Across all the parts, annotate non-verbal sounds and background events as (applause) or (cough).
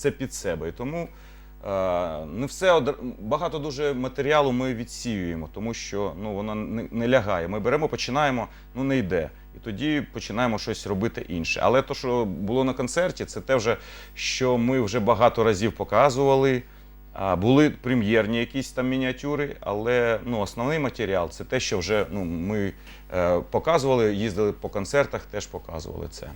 це під себе. І тому е, не все багато дуже матеріалу ми відсіюємо, тому що ну, воно не, лягає. Ми беремо, починаємо, ну не йде. І тоді починаємо щось робити інше. Але те, що було на концерті, це те, вже, що ми вже багато разів показували. Були прем'єрні якісь там мініатюри, але ну, основний матеріал це те, що вже ну, ми е, показували, їздили по концертах, теж показували це.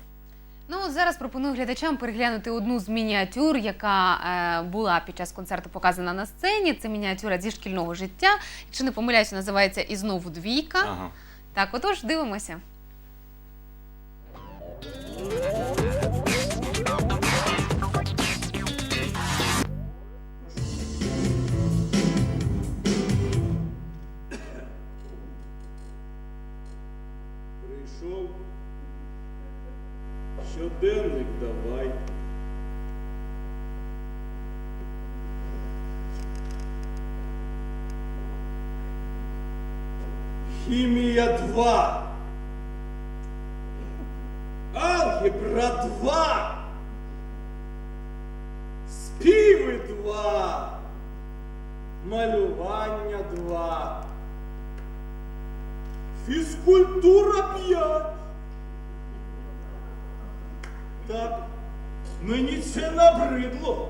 Ну зараз пропоную глядачам переглянути одну з мініатюр, яка е, була під час концерту показана на сцені. Це мініатюра зі шкільного життя. Якщо не помиляюся, називається і знову двійка. Ага. Так, отож, дивимося. Щоденник давай. Хімія 2. Алгебра 2. Співи 2. Малювання 2. Фізкультура 5. Так, мені це набридло.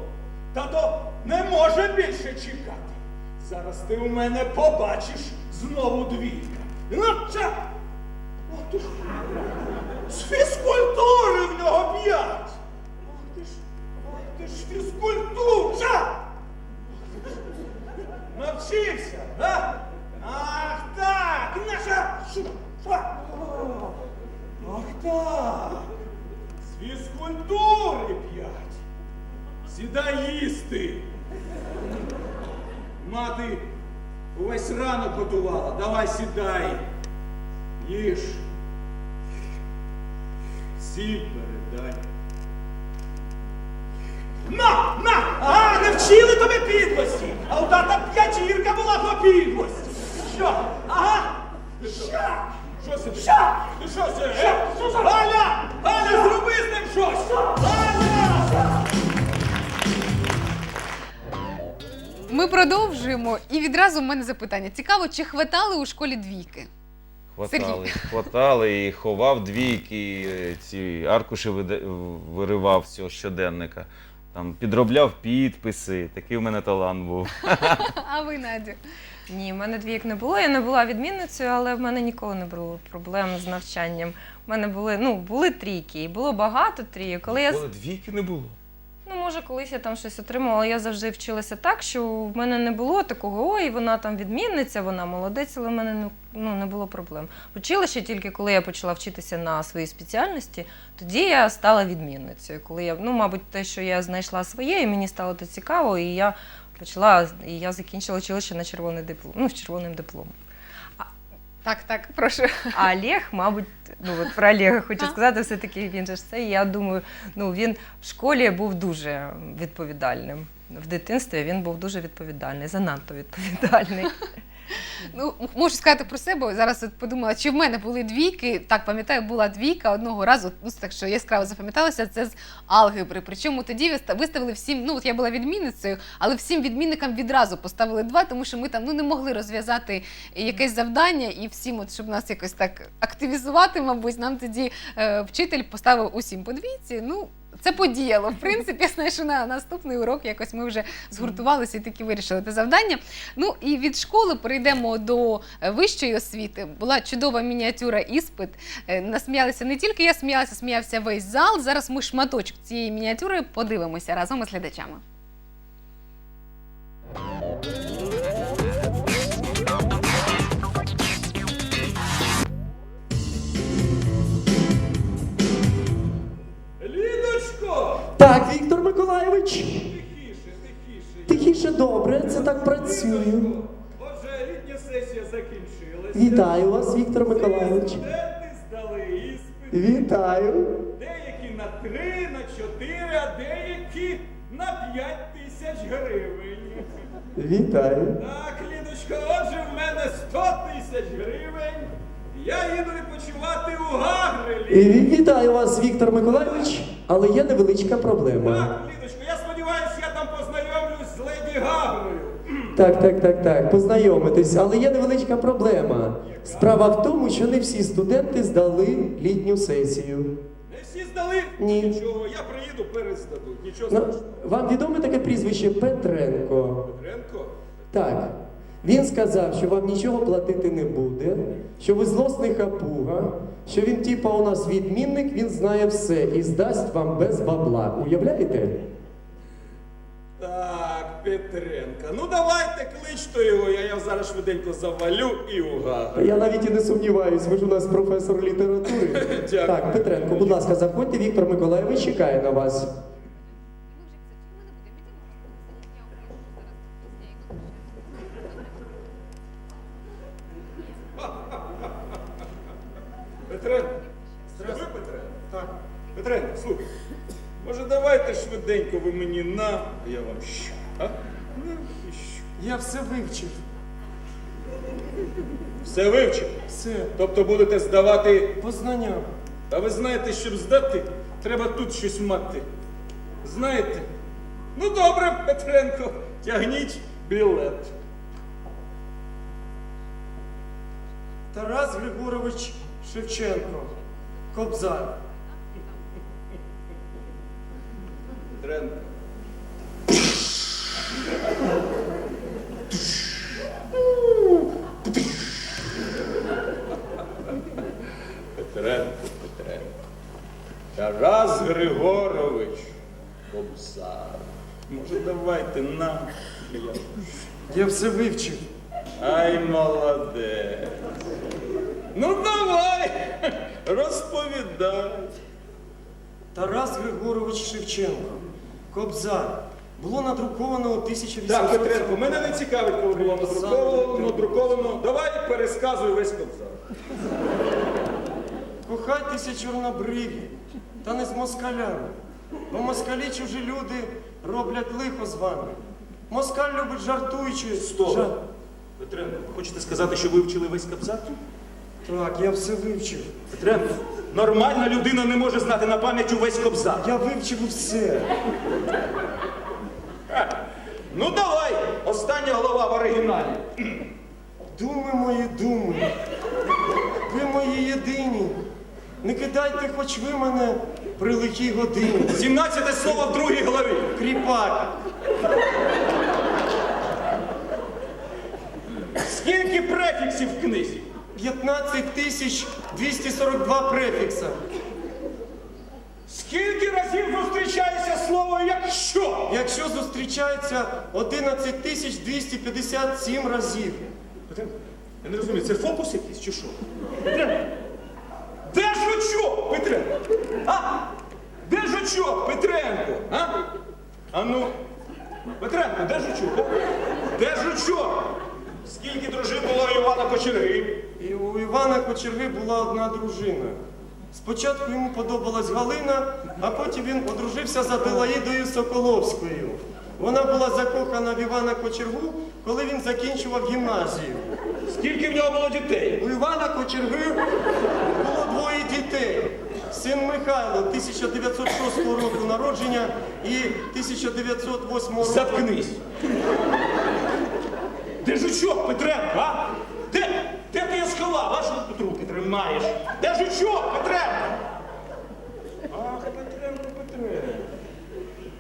Тато не може більше чекати. Зараз ти у мене побачиш знову двійка. Це. Ох ти ж. З фізкультури в нього п'ять. Ох ти ж, ох ти ж фізкультура. Навчився, да? Ранок готувала. Давай сідай. Їж. Сіль передай. На! На! А, не вчили тебе підлості! А у тата продовжуємо. І відразу в мене запитання: цікаво, чи хватали у школі двійки? Хватали, хватали і ховав двійки, ці аркуші вида- виривав з цього щоденника. Там підробляв підписи. Такий в мене талант був. (laughs) А ви, Надю? Ні, в мене двійок не було. Я не була відмінницею, але в мене ніколи не було проблем з навчанням. У мене були, ну, були трійки, і було багато трійок. Коли я, з- Ніколи двійки не було. Ну, може, колись я там щось отримала, але я завжди вчилася так, що в мене не було такого, ой, вона там відмінниця, вона молодець, але в мене ну, не було проблем. Училище тільки коли я почала вчитися на своїй спеціальності, тоді я стала відмінницею. Коли я, ну, мабуть, те, що я знайшла своє, і мені стало це цікаво, і я почала, і я закінчила училище на червоний диплом, ну, з червоним дипломом. Так, так, прошу. А Олег, мабуть, ну от про Олега хочу сказати, все-таки він же ж це. Я думаю, ну він в школі був дуже відповідальним. В дитинстві він був дуже відповідальний, занадто відповідальний. (laughs) Ну, можу сказати про себе. Зараз от подумала, чи в мене були двійки. Так, пам'ятаю, була двійка одного разу, ну так що яскраво запам'яталося, це з алгебри. Причому тоді виставили всім, ну от я була відмінницею, але всім відмінникам відразу поставили два, тому що ми там ну не могли розв'язати якесь завдання, і всім, от щоб нас якось так активізувати, мабуть, нам тоді е, вчитель поставив усім по двійці. Ну. Це подіяло. В принципі, знаєш, на наступний урок якось ми вже згуртувалися і таки вирішили те завдання. Ну і від школи перейдемо до е, вищої освіти. Була чудова мініатюра іспит. Е, Насміялися не тільки я сміялася, сміявся весь зал. Зараз ми шматочок цієї мініатюри подивимося разом із глядачами. Так, Віктор Миколайович, Тихіше, тихіше. тихіше добре, це так працює. Отже, літня сесія закінчилася. Вітаю вас, Віктор Миколайович. Студенти здали іспит. Вітаю. Деякі на три, на чотири, а деякі на п'ять тисяч гривень. Вітаю. Так, Лідочко, отже, в мене 100 тисяч гривень. Я їду відпочивати у Гагрелі. Вітаю вас, Віктор Миколайович, але є невеличка проблема. Так, Лідочко, я сподіваюся, вам познайомлюсь з леді Гагрою. Так, так, так, так, познайомитись, але є невеличка проблема. Справа в тому, що не всі студенти здали літню сесію. Не всі здали? Ні. Нічого, я приїду, перездадуть. Нічого Ну, страшного. вам відоме таке прізвище Петренко? Петренко? Так. Він сказав, що вам нічого платити не буде, що ви злосний хапуга, що він, типа, у нас відмінник, він знає все і здасть вам без бабла. Уявляєте? Так, Петренка. Ну давайте кличте його, я його зараз швиденько завалю і угадаю. Я навіть і не сумніваюсь, ви ж у нас професор літератури. (laughs) Дякую. Так, Петренко, будь ласка, заходьте, Віктор Миколаєвич чекає на вас. Швиденько ви мені на, а я вам що? А? На що? Я все вивчив. Все вивчив? Все. Тобто будете здавати. Познання. А ви знаєте, щоб здати, треба тут щось мати. Знаєте? Ну добре, Петренко, тягніть білет. Тарас Григорович Шевченко. Кобзар. Петренко. Петренко, Петренко. Тарас Григорович Кобзар. Може, давайте нам. Я все вивчив. Ай, молодець. Ну давай, розповідай. Тарас Григорович Шевченко. Кобзар. Було надруковано у 1800... Так, Петренко, мене не цікавить, коли було надруковано, надруковано. Давай пересказуй весь кобзар. Кохайтеся чорнобриві, та не з москалями. Бо москалі чужі люди роблять лихо з вами. Москаль любить жартуючи. Стоп. Жар... Петренко, хочете сказати, що ви вчили весь кобзар? Так, я все вивчив. Петренко, нормальна людина не може знати на пам'ять увесь кобзар. Я вивчив все. Ну давай, остання глава в оригіналі. Думи мої думи. Ви мої єдині. Не кидайте хоч ви мене при лихій годині. 17 слово в другій главі. Кріпак. Скільки префіксів в книзі? 15 тисяч 242 префікса. Скільки разів зустрічається слово якщо? Якщо зустрічається 11 тисяч 257 разів. Я не розумію, це фокус якийсь чи що? Петренко, де жучок, Петренко? А? Де жучок, Петренко? А? А ну, Петренко, де жучок? Де жучок? Скільки дружин було Івана Кочерги? Івана Кочерги була одна дружина. Спочатку йому подобалась Галина, а потім він одружився за Делаїдою Соколовською. Вона була закохана в Івана Кочергу, коли він закінчував гімназію. Скільки в нього було дітей? У Івана Кочерги було двоє дітей. Син Михайло 1906 року народження і 1908 року. Заткнись. Де жучок, Петренко, а? Де? Де ти його сховав? А що ти тут руки тримаєш? Де жучок, Петренко? Ах, Петренко, Петренко.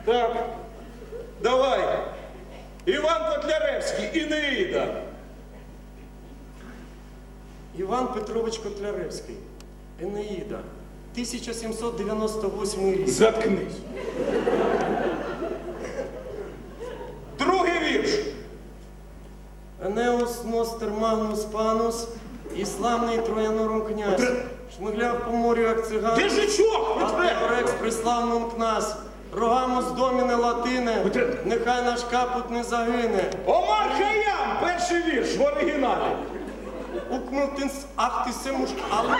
Так, давай. Іван Котляревський, Інеїда. Іван Петрович Котляревський. Енеїда. 1798 рік. Заткнись. Другий вірш. Енеус Ностер Магнус Панус і славний Троянором князь. Шмигляв по морю, як циган. Де жучок, Петренко? Рекс приславнум князь. Рогамус доміне латине, нехай наш капут не загине. Омар Хаям, перший вірш в оригіналі. Укмутинс ахтисимуш але.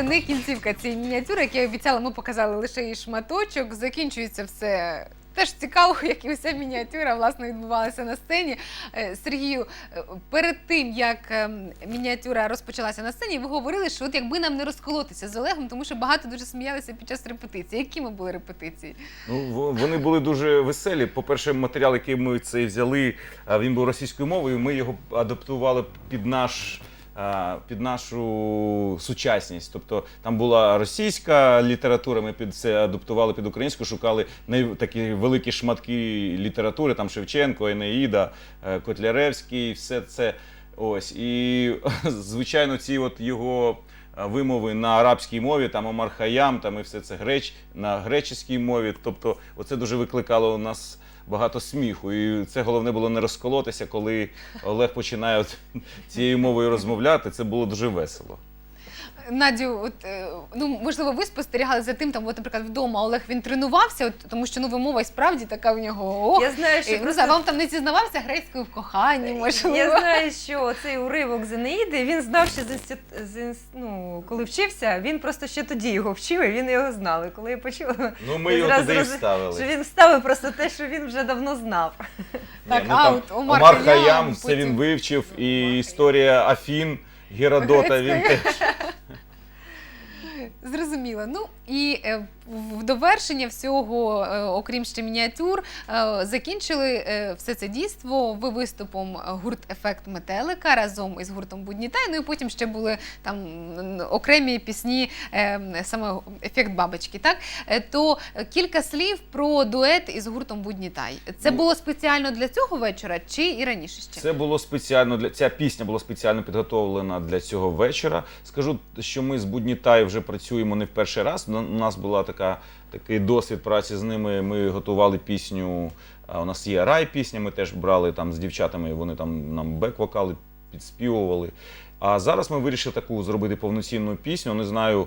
Це не кінцівка цієї мініатюри, як я обіцяла, ми показали лише її шматочок. Закінчується все. Теж цікаво, (laughs) як і уся мініатюра власне відбувалася на сцені. Е, Сергію, е, перед тим як ем, мініатюра розпочалася на сцені, ви говорили, що от якби нам не розколотися з Олегом, тому що багато дуже сміялися під час репетиції. Якими були репетиції? Ну, вони були дуже веселі. По-перше, матеріал, який ми цей взяли, він був російською мовою. Ми його адаптували під наш. А, Під нашу сучасність, тобто там була російська література, ми під це адаптували під українську, шукали такі великі шматки літератури, там Шевченко, Енеїда, е, Котляревський, все це. Ось і (laughs) звичайно, ці от його е, вимови на арабській мові, там Омар Хаям, там і все це греч на греческій мові. Тобто, оце дуже викликало у нас багато сміху. І це головне було не розколотися, коли Олег починає (laughs) цією мовою розмовляти. Це було дуже весело. Надю, от е, ну можливо, ви спостерігали за тим, там, от, наприклад, вдома Олег він тренувався, от, тому що ну вимова і справді така в нього. Ох, Я знаю, що Е, ну, просто- вам там не зізнавався грецькою в коханні, можливо. Я знаю, що цей уривок з Енеїди, він знав ще з інститу... з інс- ну, коли вчився, він просто ще тоді його вчив, і він його знав. І коли я почула, Ну, ми його зразу туди і роз- вставили. що він вставив просто те, що він вже давно знав. Так, Ні, ну, а там от Омар Омар Хаям, Хаям, це потім- він вивчив, і історія Афін Геродота. Він теж Зрозуміло. Ну і е, в довершення всього, е, окрім ще мініатюр, е, закінчили е, все це дійство ви виступом гурт Ефект Метелика разом із гуртом Буднітай. Ну і потім ще були там окремі пісні, саме ефект бабочки. Так то кілька слів про дует із гуртом Буднітай. Це Ну, було спеціально для цього вечора, чи і раніше ще? Це було спеціально для ця пісня була спеціально підготовлена для цього вечора. Скажу, що ми з Буднітай вже працюємо не в перший раз. У нас була така такий досвід праці з ними. Ми готували пісню. У нас є рай пісня. Ми теж брали там з дівчатами. Вони там нам бек-вокали підспівували. А зараз ми вирішили таку зробити повноцінну пісню. Не знаю,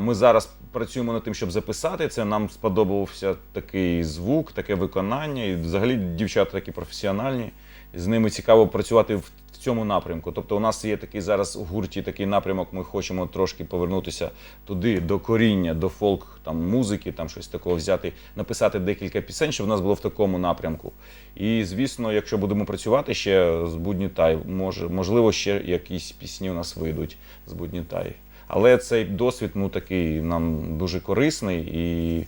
ми зараз працюємо над тим, щоб записати це. Нам сподобався такий звук, таке виконання. І взагалі дівчата такі професіональні. З ними цікаво працювати в цьому напрямку. Тобто, у нас є такий зараз у гурті такий напрямок. Ми хочемо трошки повернутися туди, до коріння, до фолк там музики, там щось такого взяти, написати декілька пісень, щоб в нас було в такому напрямку. І звісно, якщо будемо працювати ще з Буднітай, може, можливо, ще якісь пісні у нас вийдуть з Буднітай. Але цей досвід ну такий нам дуже корисний і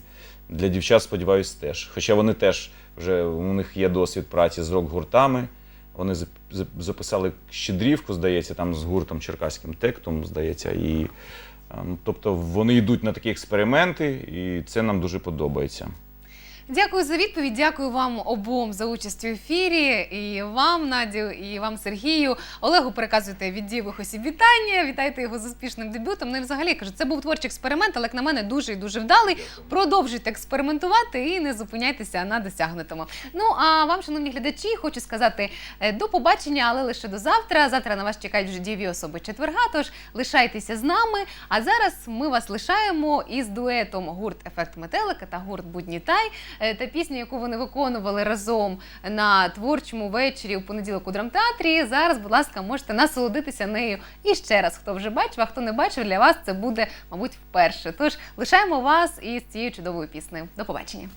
для дівчат, сподіваюсь, теж. Хоча вони теж вже у них є досвід праці з рок-гуртами. Вони зап- зап- записали щедрівку, здається, там з гуртом черкаським тектом, здається. І, ем, тобто вони йдуть на такі експерименти, і це нам дуже подобається. Дякую за відповідь. Дякую вам обом за участь у ефірі. І вам, Надю, і вам, Сергію. Олегу переказуйте від дієвих осіб вітання. Вітайте його з успішним дебютом. Ну і взагалі кажу, це був творчий експеримент, але як на мене дуже і дуже вдалий. Продовжуйте експериментувати і не зупиняйтеся на досягнутому. Ну а вам, шановні глядачі, хочу сказати е, до побачення, але лише до завтра. Завтра на вас чекають вже дієві особи четверга. Тож лишайтеся з нами. А зараз ми вас лишаємо із дуетом гурт Ефект Метелика та гурт Буднітай. Е, Та пісня, яку вони виконували разом на творчому вечорі у понеділок у драмтеатрі. Зараз, будь ласка, можете насолодитися нею і ще раз. Хто вже бачив, а хто не бачив, для вас це буде, мабуть, вперше. Тож лишаємо вас із цією чудовою піснею. До побачення.